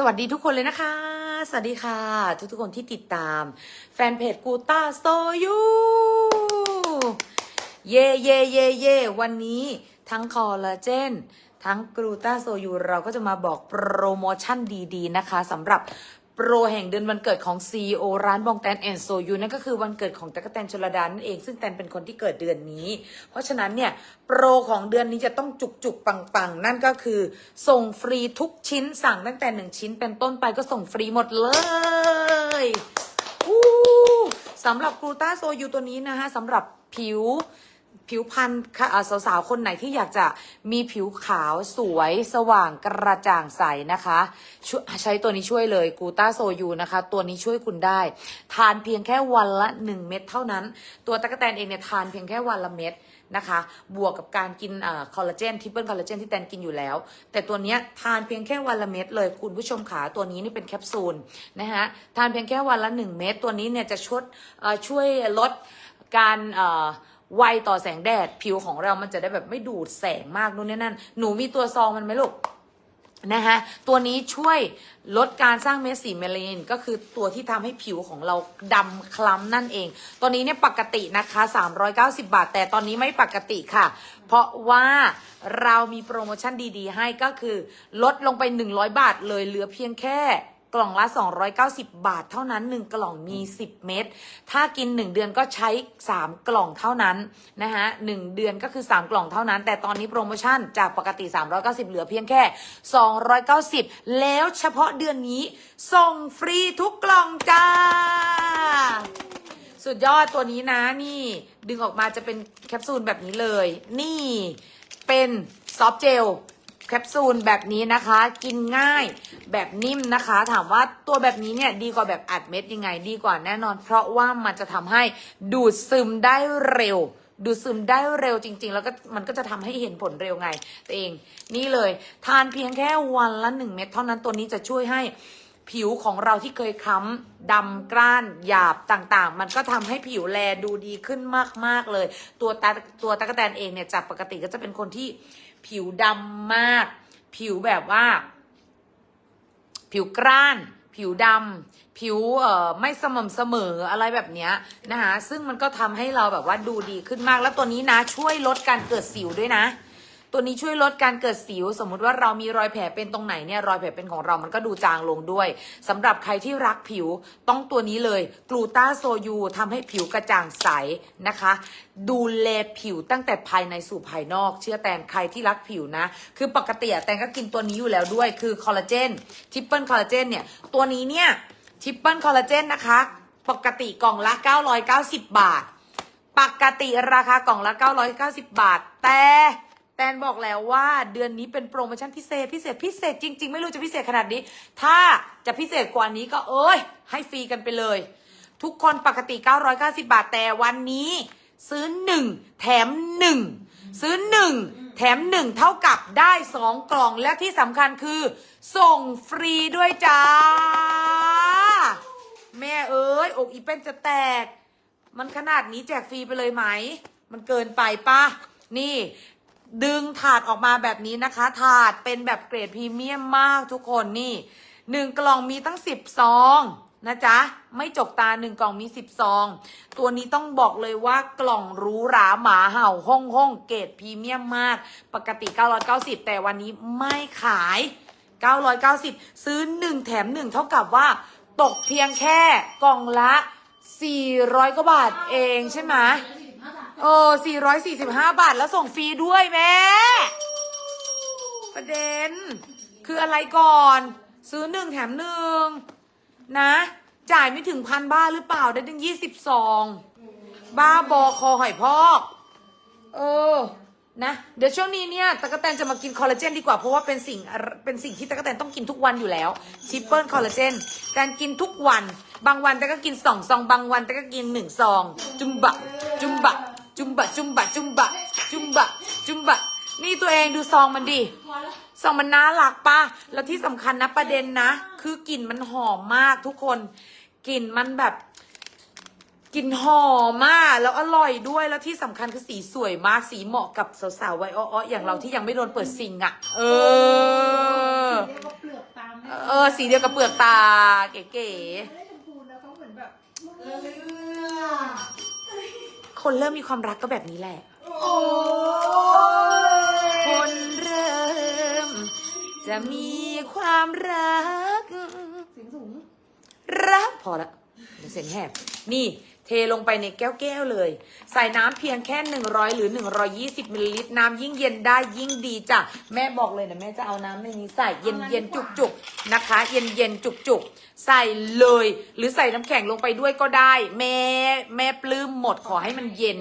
สวัสดีทุกคนเลยนะคะ สวัสดีค่ะ ทุกทุกๆคนที่ติดตาม แฟนเพจกูต้าโซยูเย่เย่เย่เย่วันนี้ทั้งคอลลาเจนทั้งกลูตาโซยูเราก็จะมาบอกโปรโมชั่นดีๆนะคะสำหรับ โปรแห่งเดือนวันเกิดของ CEO ร้านบองแตนแอนโซยูนั่นก็คือวันเกิดของตะกแตนชลดานนั่นเอง ซึ่งแตนเป็นคนที่เกิดเดือนนี้ เพราะฉะนั้นเนี่ยโปรของเดือนนี้จะต้องจุกจุกปังปังๆนั่นก็คือ ส่งฟรีทุกชิ้นสั่งตั้งแต่หนึ่งชิ้นเป็นต้นไปก็ส่งฟรีหมดเลยอู้สำหรับกลูตาโซยูตัวนี้นะคะสำหรับผิว ผิวพรรณสาวๆ คนไหนที่อยากจะมีผิวขาวสวยสว่างกระจ่างใสนะคะช่วยใช้ตัวนี้ช่วยเลยกูต้าโซยูนะคะ ตัวนี้ช่วยคุณได้ ทานเพียงแค่วันละ 1 เม็ดเท่านั้น ตัวตะกแตนเองเนี่ยทานเพียงแค่วันละเม็ดนะคะ บวกกับการกินคอลลาเจนทิปเปิลคอลลาเจนที่แตนกินอยู่แล้ว แต่ตัวนี้ทานเพียงแค่วันละเม็ดเลยคุณผู้ชมขาตัวนี้นี่เป็นแคปซูลนะคะทานเพียงแค่วันละ 1 เม็ดตัวนี้เนี่ยจะช่วยช่วยลดการ ไวต่อแสงแดดผิวของเรามันจะได้แบบไม่ดูดแสงมากนู่นนี่นั่น หนูมีตัวซองมันไหมลูกนะคะตัวนี้ช่วยลดการสร้างเม็ดสีเมลานินก็คือตัวที่ทำให้ผิวของเราดำคล้ำนั่นเอง ตัวนี้เนี่ยปกตินะคะ 390 บาท แต่ตอนนี้ไม่ปกติค่ะ เพราะว่าเรามีโปรโมชั่นดีๆ ให้ก็คือลดลงไป 100 บาทเลยเหลือเพียงแค่ กล่องละ 290 บาทเท่านั้น 1 กล่องมี 10 เม็ด ถ้ากิน 1 เดือนก็ใช้ 3 กล่องเท่านั้นนะคะ1เดือนก็คือ 3 กล่องเท่านั้น แต่ตอนนี้โปรโมชั่นจากปกติ 390 เหลือเพียงแค่ 290 แล้วเฉพาะเดือนนี้ ส่งฟรีทุกกล่องจ้า สุดยอดตัวนี้นะนี่ ดึงออกมาจะเป็นแคปซูลแบบนี้เลย นี่เป็นซอฟต์เจล แคปซูลแบบนี้นะคะ กินง่ายแบบนิ่มนะคะ ถามว่าตัวแบบนี้เนี่ยดีกว่าแบบอัดเม็ดยังไงดีกว่าแน่นอน เพราะว่ามันจะทำให้ดูดซึมได้เร็ว ดูดซึมได้เร็วจริง ๆ แล้วก็มันก็จะทำให้เห็นผลเร็วไงตัวเอง นี่เลย ทานเพียงแค่วันละหนึ่งเม็ดเท่านั้นตัวนี้จะช่วยให้ ผิวของเราที่เคยค้ำดำกร้านหยาบต่างๆ มันก็ทำให้ผิวแลดูดีขึ้นมากๆเลย ตัวตาตัวตะกแตนเองเนี่ยจากปกติก็จะเป็นคนที่ผิวดำมาก ผิวแบบว่า ผิวกร้านผิวดำผิวเอ่อไม่สม่ำเสมออะไรแบบเนี้ยนะคะซึ่งมันก็ทำให้เราแบบว่าดูดีขึ้นมาก แล้วตัวนี้นะช่วยลดการเกิดสิวด้วยนะ ตัวนี้ช่วยลดการเกิดสิว สมมุติว่าเรามีรอยแผลเป็นตรงไหนเนี่ยรอยแผลเป็นของเรามันก็ดูจางลงด้วยสำหรับใครที่รักผิวต้องตัวนี้เลยกลูตาโซยูทำให้ผิวกระจ่างใสนะคะ ดูแลผิวตั้งแต่ภายในสู่ภายนอก เชื่อแตนใครที่รักผิวนะ คือปกติแตนก็กินตัวนี้อยู่แล้วด้วย คือคอลลาเจนทิปเปิลคอลลาเจนเนี่ยตัวนี้เนี่ยทิปเปิลคอลลาเจนนะคะ ปกติกล่องละ 990 บาท ปกติราคากล่องละ 990 บาท แต่ แตนบอกแล้วว่าเดือนนี้เป็นโปรโมชั่นพิเศษพิเศษพิเศษจริง ๆ ไม่รู้จะพิเศษขนาดนี้ ถ้าจะพิเศษกว่านี้ก็เอ้ย ให้ฟรีกันไปเลย ทุกคนปกติ 990 บาทแต่วันนี้ซื้อ 1 แถม 1 ซื้อ 1 แถม 1 เท่ากับได้ 2 กล่องและที่สำคัญคือ ส่งฟรีด้วยจ้า แม่เอ้ย อกอีเป็นจะแตก มันขนาดนี้แจกฟรีไปเลยไหม มันเกินไปปะนี่ ดึงถาดออกมาแบบนี้นะคะ ถาดเป็นแบบเกรดพรีเมียมมากทุกคนนี่หนึ่งกล่องมีตั้งสิบซองนะจ๊ะ ไม่จกตาหนึ่งกล่องมีสิบซอง ตัวนี้ต้องบอกเลยว่ากล่องรูหราหมาเห่าห้องห้องเกรดพรีเมียมมาก ปกติ 990 แต่วันนี้ไม่ขาย 990 ซื้อ 1 แถม 1 เท่ากับว่า ตกเพียงแค่กล่องละ 400กว่าบาทเองใช่ไหม เออ445 บาทแล้วส่งฟรีด้วยแม่ ประเด็น คืออะไรก่อน ซื้อหนึ่งแถมหนึ่งนะ จ่ายไม่ถึงพันบ้าหรือเปล่าได้ถึงยี่สิบซองบ้าบอคอหอยพอก เออ นะ เดี๋ยวช่วงนี้เนี่ยตะกแตนจะมากินคอลลาเจนดีกว่า เพราะว่าเป็นสิ่งเป็นสิ่งที่ตะกแตนต้องกินทุกวันอยู่แล้วชิปเปิลคอลลาเจนแตนกินทุกวัน บางวันแต่ก็กินสองซอง บางวันแต่ก็กินหนึ่งซอง จุมบะ จุมบะ จุมบะจุมบะจุมบะจุมบะจุมบะนี่ตัวเองดูซองมันดิซองมันน่ารักปะแล้วที่สำคัญนะประเด็นนะ คือกลิ่นมันหอมมากทุกคนกลิ่นมันแบบกลิ่นหอมมากแล้วอร่อยด้วยแล้วที่สำคัญคือสีสวยมากสีเหมาะกับสาวๆวัยอ้อๆอย่างเราที่ยังไม่โดนเปิดซิงอะ่ะ เออเรียกว่าเปลือกตาเออ สีเดียวกับเปลือกตา เก๋ไม่ได้ชมพูนะเขาเหมือนแบบเลือดๆ คนเริ่มมีความรักก็แบบนี้แหละ โอ้ยคนเริ่ม จะมีความรัก เสียงสูง รักพอละเดี๋ยวเสียงแหบนี่ เทลงไปในแก้วๆเลย ใส่น้ำเพียงแค่ 100 หรือ 120มิลลิลิตรน้ำยิ่งเย็นได้ยิ่งดีจ้ะแม่บอกเลยนะแม่จะเอาน้ำในนี้ใส่เย็นเย็นๆจุกๆนะคะ เย็นเย็นๆจุกๆใส่เลย หรือใส่น้ำแข็งลงไปด้วยก็ได้ แม่แม่ปลื้มหมดขอให้มันเย็น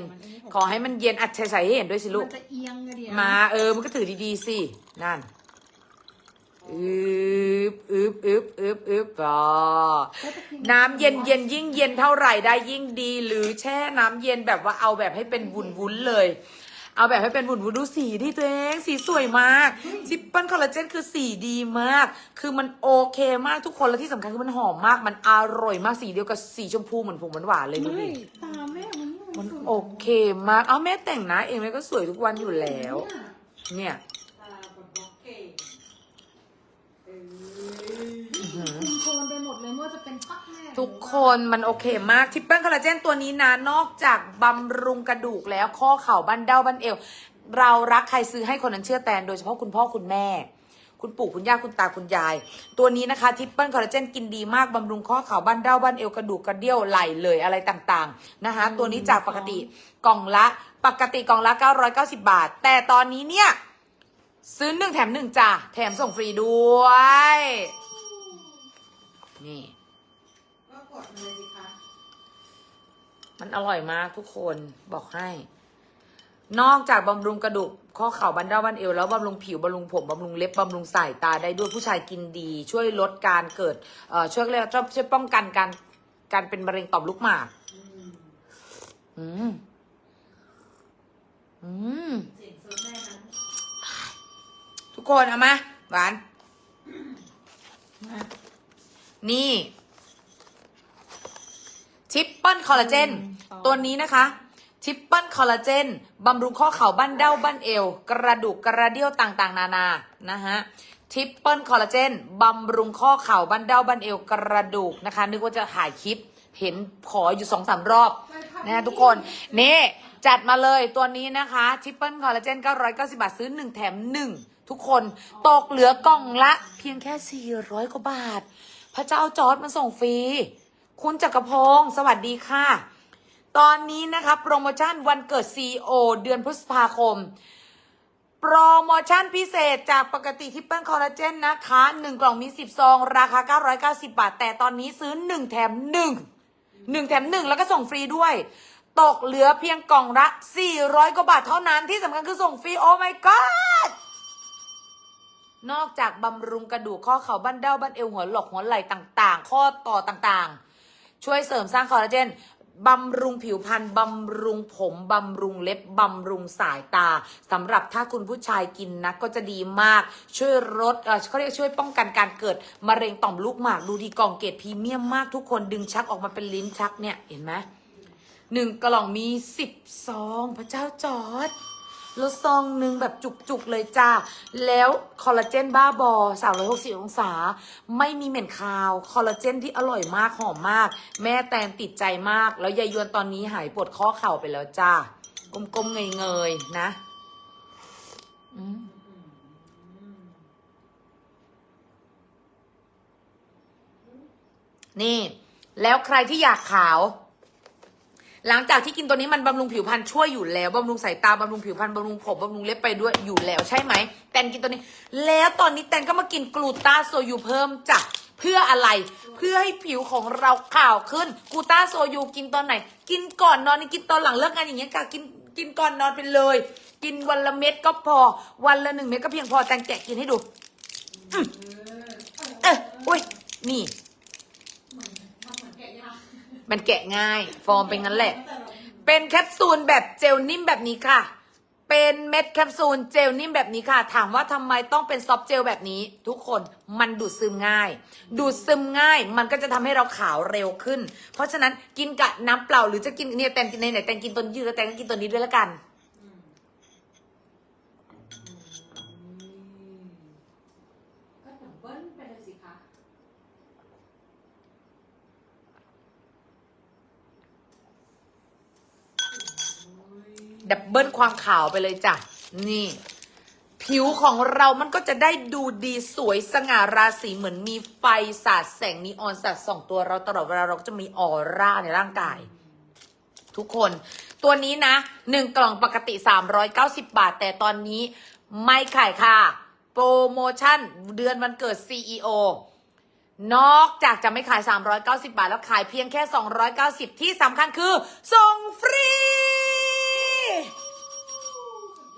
ขอให้มันเย็นอัดใส่ให้เห็นด้วยสิลูมักนจะเอียงอะเดียวมาเออมันก็ถือดีๆสินั่น อึบอึบอึบอึบอึบอะน้ำเย็นเย็นยิ่งเย็นเท่าไหร่ได้ยิ่งดี หรือแช่น้ำเย็นแบบว่าเอาแบบให้เป็นวุ้นวุ้นๆเลย เอาแบบให้เป็นวุ้นวุ้นๆดูสีที่ตัวเองสีสวยมากซิปเปิลคอลลาเจนคือสีดีมาก คือมันโอเคมากทุกคนและที่สำคัญคือมันหอมมากมันอร่อยมากสีเดียวกับสีชมพูเหมือนผมหวานๆเลยดูไม่ดิตาแม่มันมันโอเคมากเอาแม่แต่งหนะเองแม่ก็สวยทุกวันอยู่แล้ว เนี่ย ตาแบบบล็อกเก่งเออ คุมโท นไปหมดเลยไม่ว่าจะเป็นปักแม่ทุกคนมันโอเคมากทิปเปิลคอลลาเจนตัวนี้นะนอกจากบำรุงกระดูกแล้วข้อเข่าบันเด้าบันเอว เรารักใครซื้อให้คนนั้นเชื่อแตนโดยเฉพาะคุณพ่อคุณแม่ คุณปู่คุณย่าคุณตาคุณยาย ตัวนี้นะคะทิปเปิลคอลลาเจนกินดีมากบำรุงข้อเข่าบันเด้าบันเอวกระดูกกระเดี่ยวไหลเลยอะไรต่างๆนะคะตัวนี้จากปกติกล่องละ ปกติกล่องละ 990 บาท แต่ตอนนี้เนี่ยซื้อหนึ่งแถมหนึ่งจ้ะแถมส่งฟรีด้วย นี่ ก็กดมาเลยสิคะ มันอร่อยมากทุกคนบอกให้ นอกจากบำรุงกระดูกข้อเข่าบันเดาบันเอวแล้วบำรุงผิวบำรุงผมบำรุงเล็บบำรุงสายตาได้ด้วยผู้ชายกินดี ช่วยลดการเกิดเอ่อช่วยเรียกช่วยช่วยป้องกันการการเป็นมะเร็งต่อมลูกหมาก อืม อืมอืมเสียงเซิร์ฟแม่นั้นทุกคนเอามาหวาน นี่ทิปเปิลคอลลาเจนตัวนี้นะคะทิปเปิลคอลลาเจนบำรุงข้อเข่าบั้นเด้าบั้นเอว กระดูกกระเดี่ยวต่างๆ นานา นะฮะทิปเปิลคอลลาเจนบำรุงข้อเข่าบั้นเด้าบั้นเอวกระดูกนะคะ นึกว่าจะถ่ายคลิปเห็นขออยู่สองสามรอบนะฮะทุกคน นี่จัดมาเลยตัวนี้นะคะทิปเปิลคอลลาเจน990 บาท ซื้อ 1 แถม 1 ทุกคนตกเหลือกล่องละเพียงแค่ 400 กว่าบาท พระเจ้าจอร์ดมันส่งฟรี คุณจักรพงศ์สวัสดีค่ะ ตอนนี้นะคะโปรโมชั่นวันเกิด CEO เดือนพฤษภาคม โปรโมชั่นพิเศษจากปกติที่เปิ้ลคอลลาเจนนะคะ 1 กล่องมี 10 ซอง ราคา 990 บาท แต่ตอนนี้ซื้อ 1 แถม 1 1 แถม 1 แล้วก็ส่งฟรีด้วย ตกเหลือเพียงกล่องละ400 กว่าบาทเท่านั้นที่สำคัญคือส่งฟรี โอ้ my god นอกจากบำรุงกระดูกข้อเข่าบั้นเด้าบั้นเอวหัวหลอกหัวไหล่ต่างๆ ข้อต่อต่างๆ ช่วยเสริมสร้างคอลลาเจนบำรุงผิวพรรณบำรุงผมบำรุงเล็บบำรุงสายตาสำหรับถ้าคุณผู้ชายกินนะก็จะดีมาก ช่วยลดเออเขาเรียกช่วยป้องกันการเกิดมะเร็งต่อมลูกหมากดูดีกล่องเกรดพรีเมียมมากทุกคนดึงชักออกมาเป็นลิ้นชักเนี่ยเห็นไหมหนึ่งกล่องมีสิบซองพระเจ้าจอร์ด แล้วซองหนึ่งแบบจุกๆเลยจ้า แล้วคอลลาเจนบ้าบอ 360 องศา ไม่มีเหม็นคาว คอลลาเจนที่อร่อยมาก หอมมาก แม่แตนติดใจมาก แล้วยายยวนตอนนี้หายปวดข้อเข่าไปแล้วจ้ากลมๆเงยๆ นะนี่ แล้วใครที่อยากขาว หลังจากที่กินตัวนี้มันบำรุงผิวพรรณช่วยอยู่แล้วบำรุงสายตาบำรุงผิวพรรณบำรุงผมบำรุงเล็บไปด้วยอยู่แล้วใช่ไหมแตนกินตัวนี้ แล้วตอนนี้แตนก็มากินกลูตาโซยูเพิ่มจ้ะเพื่ออะไรเพื่อให้ผิวของเราขาวขึ้นกลูตาโซยูกินตอนไหน กินก่อนนอนนี่กินตอนหลังเลิกงานอย่างเงี้ยค่ะกินกินก่อนนอนไปเลย กินวันละเม็ดก็พอ วันละหนึ่งเม็ดก็เพียงพอแตนแกะกินให้ดูเออเอออุ้ยนี่ เหมือนทำเหมือนแกะยา มันแกะง่าย ฟอร์มเป็นงั้นแหละ เป็นแคปซูลแบบเจลนิ่มแบบนี้ค่ะ เป็นเม็ดแคปซูลเจลนิ่มแบบนี้ค่ะ ถามว่าทำไมต้องเป็นซอฟต์เจลแบบนี้ ทุกคนมันดูดซึมง่าย ดูดซึมง่าย มันก็จะทำให้เราขาวเร็วขึ้น เพราะฉะนั้นกินกับน้ำเปล่าหรือจะกินเนี่ยแตนกินในไหนแตนกินตัวนี้แล้วแตนก็กินตัวนี้ด้วยละกัน อืมอืมก็ดับเบิ้ลไปเลยสิคะ ดับเบิลความขาวไปเลยจ้ะ นี่ ผิวของเรามันก็จะได้ดูดีสวยสง่าราศีเหมือนมีไฟสาดแสงนีออนสาดส่องตัวเราตลอดเวลาเราก็จะมีออร่าในร่างกาย ทุกคน ตัวนี้นะหนึ่งกล่องปกติ 390 บาท แต่ตอนนี้ไม่ขายค่ะ โปรโมชั่นเดือนวันเกิด CEO นอกจากจะไม่ขาย 390 บาท แล้วขายเพียงแค่ 290 ที่สำคัญคือ ส่งฟรี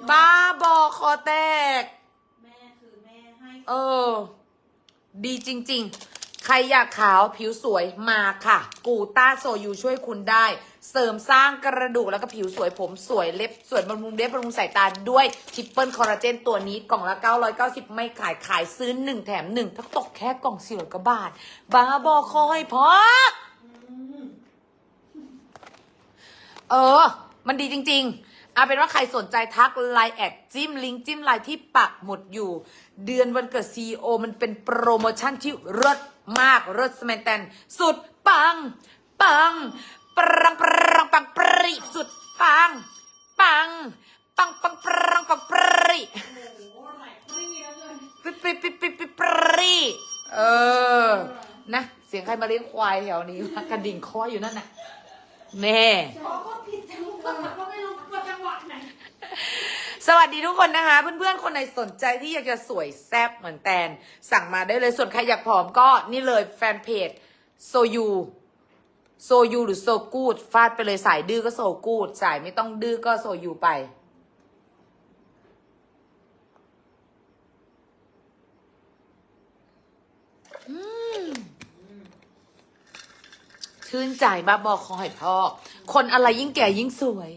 บ้าบอคอแตก แม่คือแม่ให้เออ ดีจริง ๆ ใครอยากขาวผิวสวยมาค่ะ กูต้าโซยูช่วยคุณได้ เสริมสร้างกระดูกแล้วก็ผิวสวยผมสวยเล็บสวยบำรุงเล็บบำรุงสายตาด้วยทริปเปิลคอลลาเจนตัวนี้กล่องละ 990 ไม่ขายขายซื้อ 1 แถม 1 ถ้าตกแค่กล่องสี่ร้อยกว่าบาท บ้าบอคอยพอเออ มันดีจริง ๆ เอาเป็นว่าใครสนใจทักไลน์แอดจิ้มลิงก์จิ้มไลน์ที่ปักหมดอยู่ เดือนวันเกิดซีโอมันเป็นโปรโมชั่นที่เลิศมากเลิศสแมนแตนสุดปัง ปังปรังปรังปังปรีสุดปัง ปัง ปังปังปรังปังปรีโอ้โหอะไรไม่มีแล้วเลยปิปิปิปิปิปรีเออ นะ เสียงใครมาเลี้ยงควายแถวนี้กระดิ่งคออยู่นั่นน่ะแม่รู้ว่าจังหวะไหน สวัสดีทุกคนนะคะ เพื่อนๆ คนไหนสนใจที่อยากจะสวยแซ่บเหมือนแตน สั่งมาได้เลยส่วนใครอยากผอมก็นี่เลยแฟนเพจโซยูโซยูหรือโซกูดฟาดไปเลยสายดื้อก็โซกูดสายไม่ต้องดื้อก็โซยูไป ชื่นใจบ้าบอคอยพอก คนอะไรยิ่งแก่ยิ่งสวย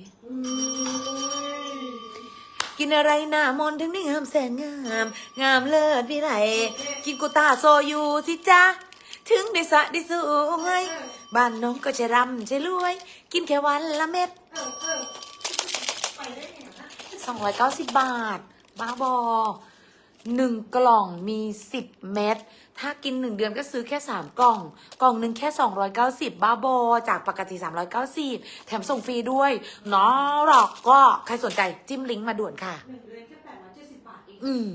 กินอะไรหน้ามนถึงได้งามแสนงาม งามเลิศวิไลกินกูตาโซยูสิจ้าถึงได้สะได้สวยบ้านน้องก็จะร่ำจะรวย กินแค่วันละเม็ดสองร้อยเก้าสิบบาท บ้าบอ หนึ่งกล่องมีสิบเม็ด ถ้ากินหนึ่งเดือนก็ซื้อแค่สามกล่อง กล่องหนึ่งแค่สองร้อยเก้าสิบบ้าบอ จากปกติสามร้อยเก้าสิบแถมส่งฟรีด้วยเนาะหรอกก็ใครสนใจจิ้มลิงก์มาด่วนค่ะหนึ่งเดือนแค่แปดร้อยเจ็ดสิบบาทเองอืม